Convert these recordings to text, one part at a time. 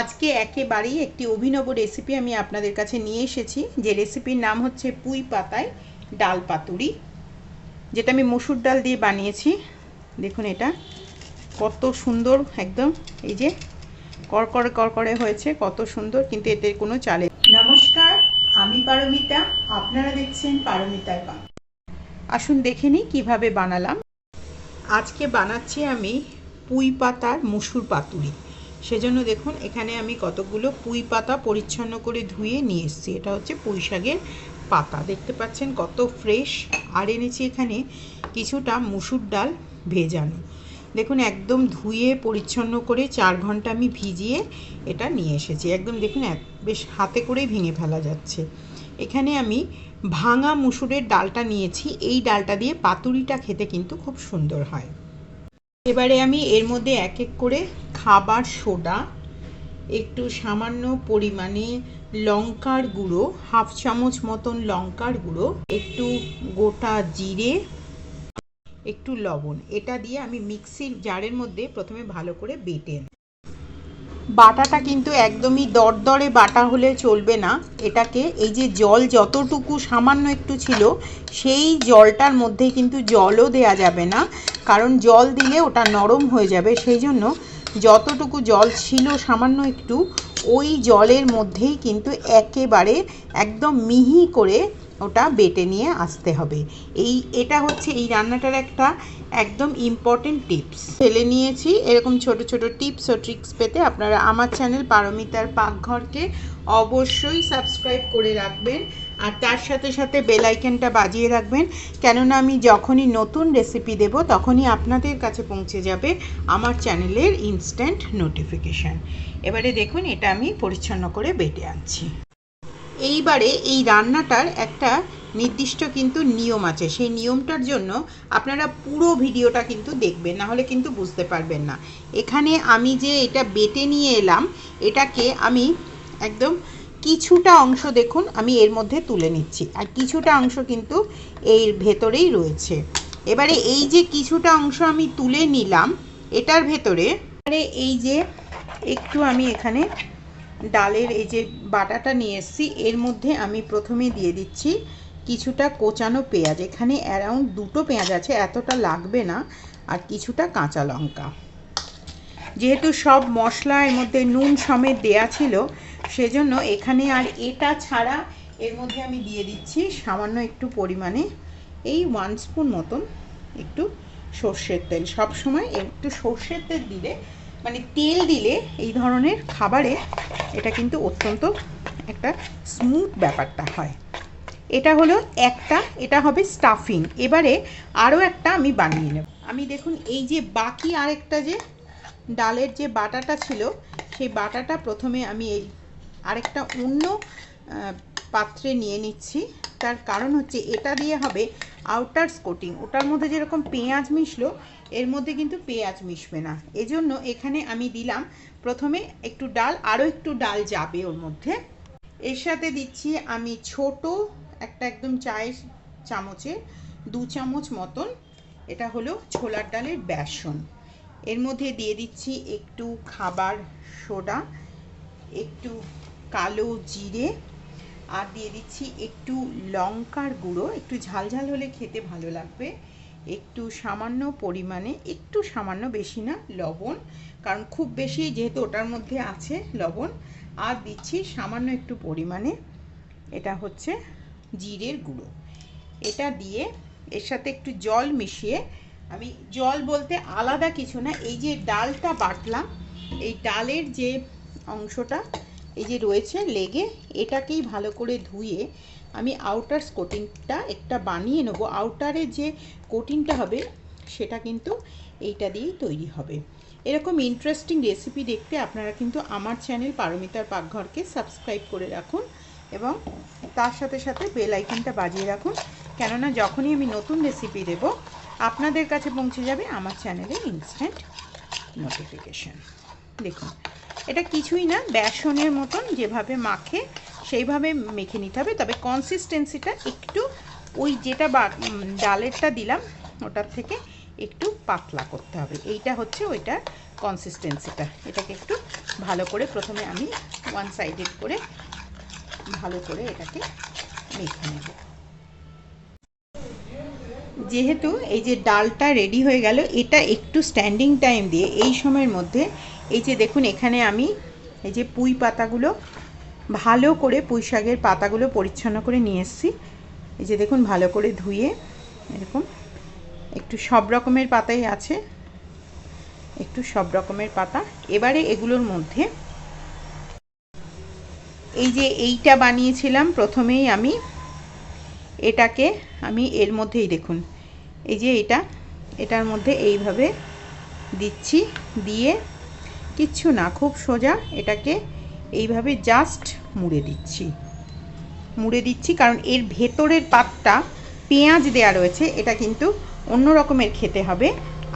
আজকে একেবারেই একটি অভিনব রেসিপি আমি আপনাদের কাছে নিয়ে এসেছি। যে রেসিপির নাম হচ্ছে পুঁই পাতায় ডাল পাতুরি, যেটা আমি মসুর ডাল দিয়ে বানিয়েছি। দেখুন এটা, কত সুন্দর একদম, এই যে করকরে করকরে হয়েছে, কত সুন্দর, কিন্তু এতে কোনো চালে নমস্কার, আমি পারমিতা, আপনারা দেখছেন পারমিতার পা। আসুন দেখে নিই কীভাবে বানালাম। আজকে বানাচ্ছি আমি পুঁই পাতার মুসুর পাতুরি। সেজন্য দেখুন, এখানে আমি কতগুলো পুঁই পাতা পরিচ্ছন্ন করে ধুয়ে নিয়ে এসেছি। এটা হচ্ছে পুঁই শাকের পাতা। দেখতে পাচ্ছেন কত ফ্রেশ। আর এনেছি এখানে কিছুটা মুসুর ডাল ভেজানো। দেখুন, একদম ধুয়ে পরিচ্ছন্ন করে চার ঘণ্টা আমি ভিজিয়ে এটা নিয়ে এসেছি। একদম দেখুন বেশ হাতে করেই ভেঙে ফেলা যাচ্ছে। এখানে আমি ভাঙা মুসুরের ডালটা নিয়েছি। এই ডালটা দিয়ে পাতুরিটা খেতে কিন্তু খুব সুন্দর হয়। এবারে আমি এর মধ্যে এক এক করে খাবার সোডা, একটু সামান্য পরিমাণে লঙ্কার গুঁড়ো, হাফ চামচ মতন লঙ্কার গুঁড়ো, একটু গোটা জিরে, একটু লবণ। এটা দিয়ে আমি মিক্সির জারের মধ্যে প্রথমে ভালো করে বেটে বাটাটা কিন্তু একদমই দরদরে বাটা হলে চলবে না। এটাকে এই যে জল যতটুকু সামান্য একটু ছিল, সেই জলটার মধ্যে কিন্তু জলও দেয়া যাবে না। কারণ জল দিলে ওটা নরম হয়ে যাবে। সেই জন্য যতটুকু জল ছিল সামান্য একটু, ওই জলের মধ্যেই কিন্তু একেবারে একদম মিহি করে ওটা বেটে নিয়ে আসতে হবে। এই, এটা হচ্ছে এই রান্নাটার একটা একদম ইম্পর্টেন্ট টিপস ফেলে নিয়েছি, এরকম ছোট ছোট টিপস ও ট্রিক্স পেতে আপনারা আমার চ্যানেল পারমিতার পাকঘরকে অবশ্যই সাবস্ক্রাইব করে রাখবেন আর তার সাথে সাথে বেল আইকনটা বাজিয়ে রাখবেন। কেননা আমি যখনই নতুন রেসিপি দেব, তখনই আপনাদের কাছে পৌঁছে যাবে আমার চ্যানেলের ইনস্ট্যান্ট নোটিফিকেশান এবারে দেখুন, এটা আমি পরিচ্ছন্ন করে বেটে আনছি। এইবারে এই রান্নাটার একটা নির্দিষ্ট কিন্তু নিয়ম আছে। সেই নিয়মটার জন্য আপনারা পুরো ভিডিওটা কিন্তু দেখবেন না হলে কিন্তু বুঝতে পারবেন না। এখানে আমি যে এটা বেটে নিয়ে এলাম, এটাকে আমি একদম কিছুটা অংশ দেখুন, আমি এর মধ্যে তুলে নিচ্ছি। আর কিছুটা অংশ কিন্তু এর ভেতরেই রয়েছে। এবারে এই যে কিছুটা অংশ আমি তুলে নিলাম, এটার ভেতরে এবারে এই যে একটু আমি এখানে ডালের এই যে বাটাটা নিয়ে এসেছি, এর মধ্যে আমি প্রথমে দিয়ে দিচ্ছি কিছুটা কোচানো পেঁয়াজ। এখানে অ্যারাউন্ড দুটো পেঁয়াজ আছে, এতটা লাগবে না। আর কিছুটা কাঁচা লঙ্কা। যেহেতু সব মশলা এর মধ্যে নুন সমেত দেয়া ছিল, সেজন্য এখানে আর এটা ছাড়া এর মধ্যে আমি দিয়ে দিচ্ছি সামান্য একটু পরিমাণে এই ওয়ান স্পুন মতন একটু সর্ষের তেল। সব সময় একটু সর্ষের তেল দিলে মানে তেল দিলে এই ধরনের খাবারে এটা কিন্তু অত্যন্ত একটা স্মুথ ব্যাপারটা হয়। এটা হলো একটা, এটা হবে স্টাফিং এবারে আরও একটা আমি বানিয়ে নেব। আমি দেখুন, এই যে বাকি আরেকটা যে ডালের যে বাটাটা ছিল, সেই বাটাটা প্রথমে আমি এই আরেকটা অন্য পাত্রে নিয়ে নিচ্ছি। তার কারণ হচ্ছে এটা দিয়ে হবে আউটার্স কোটিং ওটার মধ্যে যেরকম পেঁয়াজ মিশলো, এর মধ্যে কিন্তু পেঁয়াজ মিশবে না। এজন্য এখানে আমি দিলাম প্রথমে একটু ডাল আরও একটু ডাল যাবে ওর মধ্যে। এর সাথে দিচ্ছি আমি ছোট একটা একদম চায়ের চামচে দু চামচ মতন এটা হলো ছোলার ডালের বেসন। এর মধ্যে দিয়ে দিচ্ছি একটু খাবার সোডা, একটু কালো জিরে আর দিয়ে দিচ্ছি একটু লঙ্কার গুঁড়ো। একটু ঝাল ঝাল হলে খেতে ভালো লাগবে। একটু সামান্য পরিমাণে, একটু সামান্য বেশি না, লবণ। কারণ খুব বেশি যেহেতু ওটার মধ্যে আছে লবণ। আর দিচ্ছি সামান্য একটু পরিমাণে। এটা হচ্ছে জিরের গুঁড়ো। এটা দিয়ে এর সাথে একটু জল মিশিয়ে, আমি জল বলতে আলাদা কিছু না, এই যে ডালটা বাটলাম, এই ডালের যে অংশটা, এই যে রয়েছে লেগে, এটাকেই ভালো করে ধুয়ে আমি আউটার কোটিংটা একটা বানিয়ে নেব। আউটারের যে কোটিংটা হবে, সেটা কিন্তু এইটা দিয়েই তৈরি হবে। এরকম ইন্টারেস্টিং রেসিপি দেখতে আপনারা কিন্তু আমার চ্যানেল পারমিতার পাকঘরকে সাবস্ক্রাইব করে রাখুন। এবং তার সাথে সাথে বেল আইকনটা বাজিয়ে রাখুন। কেননা যখনই আমি নতুন রেসিপি দেব, আপনাদের কাছে পৌঁছে যাবে আমার চ্যানেলে ইনস্ট্যান্ট নোটিফিকেশান দেখুন, এটা কিছুই না, বেসনের মতন যেভাবে মাখে সেইভাবে মেখে নিতে হবে। তবে কনসিস্টেন্সিটা একটু ওই যেটা ডালেরটা দিলাম, ওটার থেকে একটু পাতলা করতে হবে। এইটা হচ্ছে ওইটার কনসিস্টেন্সিটা এটাকে একটু ভালো করে প্রথমে আমি ওয়ান সাইডেড করে ভালো করে এটাকে মেখে নেব। যেহেতু এই যে ডালটা রেডি হয়ে গেল, এটা একটু স্ট্যান্ডিং টাইম দিয়ে এই সময়ের মধ্যে এই যে দেখুন এখানে আমি এই যে পুঁই পাতাগুলো ভালো করে পুঁই শাকের পাতাগুলো পরিচ্ছন্ন করে নিয়ে এসেছি। এই যে দেখুন ভালো করে ধুয়ে এরকম একটু সব রকমের পাতাই আছে। একটু সব রকমের পাতা। এবারে এগুলোর মধ্যে এই যে এইটা বানিয়েছিলাম, প্রথমেই আমি এটাকে, আমি এর মধ্যেই দেখুন, এই যে এটা, এটার মধ্যে এইভাবে দিচ্ছি, দিয়ে কিচ্ছু না, খুব সোজা এটাকে এইভাবে জাস্ট মুড়ে দিচ্ছি। মুড়ে দিচ্ছি, কারণ এর ভেতরের পাতটা পেঁয়াজ দেয়া রয়েছে, এটা কিন্তু অন্য রকমের খেতে হবে।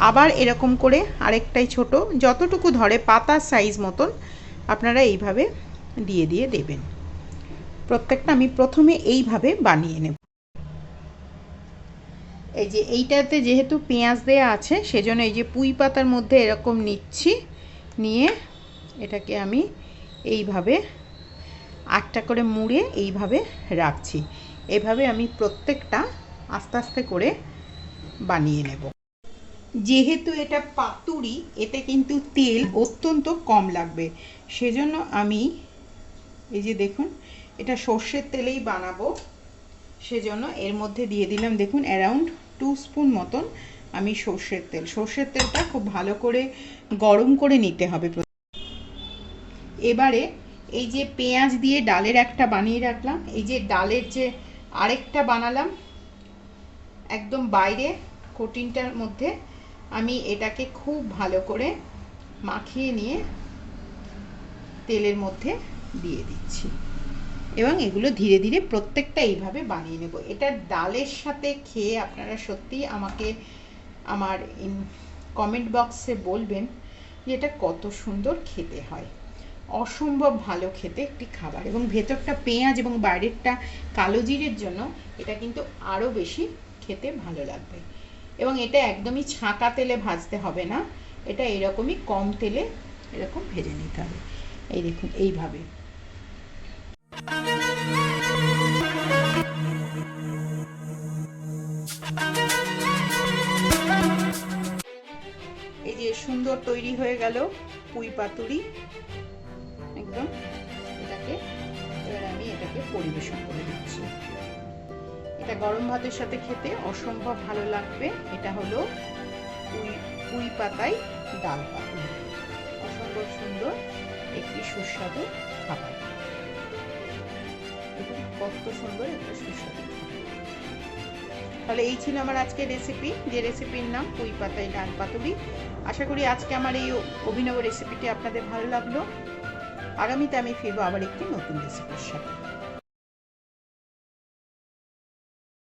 আবার এরকম করে আরেকটাই ছোট, যতটুকু ধরে পাতার সাইজ মতন, আপনারা এইভাবে দিয়ে দিয়ে দেবেন। প্রত্যেকটা আমি প্রথমে এইভাবে বানিয়ে নেব। এই যে এইটাতে যেহেতু পেঁয়াজ দেয়া আছে, সেজন্য এই যে পুঁই পাতার মধ্যে এরকম নিচ্ছি, নিয়ে এটাকে আমি এইভাবে আটটা করে মুড়ে এইভাবে রাখছি। এভাবে আমি প্রত্যেকটা আস্তে আস্তে করে বানিয়ে নেব। যেহেতু এটা পাতুরি, এতে কিন্তু তেল অত্যন্ত কম লাগবে, সেজন্য আমি এই যে দেখুন, এটা সর্ষের তেলেই বানাবো। সেজন্য এর মধ্যে দিয়ে দিলাম, দেখুন অ্যারাউন্ড টু স্পুন মতন আমি সর্ষের তেল। সর্ষের তেলটা খুব ভালো করে গরম করে নিতে হবে এবারে এই যে পেঁয়াজ দিয়ে ডালের একটা বানিয়ে রাখলাম। এই যে ডালের যে আরেকটা বানালাম, একদম বাইরে কোটিনটার মধ্যে আমি এটাকে খুব ভালো করে মাখিয়ে নিয়ে তেলের মধ্যে দিয়ে দিচ্ছি। এবং এগুলো ধীরে ধীরে প্রত্যেকটা এইভাবে বানিয়ে নেব। এটা ডালের সাথে খেয়ে আপনারা সত্যিই আমাকে আমার ইন কমেন্ট বক্সে বলবেন যে এটা কত সুন্দর খেতে হয়। অসম্ভব ভালো খেতে একটি খাবার। এবং ভেতরটা পেঁয়াজ এবং বাইরেরটা কালো জিরের জন্য এটা কিন্তু আরও বেশি খেতে ভালো লাগবে। এবং এটা একদমই ছাঁকা তেলে ভাজতে হবে না। এটা এরকমই কম তেলে এরকম ভেজে নিতে হবে। এই দেখুন, এইভাবে। এই যে সুন্দর তৈরি হয়ে গেল পুঁই পাতুরি। একদম। এটাকে এবার আমি এটাকে পরিবেশন করে দিচ্ছি। এটা গরম ভাতের সাথে খেতে অসম্ভব ভালো লাগবে। এটা হলো পুঁই পুঁই পাতায় ডাল পাতুরি। অসম্ভব সুন্দর, একটি সুস্বাদু খাবার। কত সুন্দর একটা তাহলে এই ছিল আমার আজকে রেসিপি যে রেসিপির নাম পুঁই পাতায় ডাল পাতুরি। আশা করি আজকে আমার এই অভিনব রেসিপিটি আপনাদের ভালো লাগল। আগামীতে আমি ফিরবো আবার একটি নতুন রেসিপির সাথে।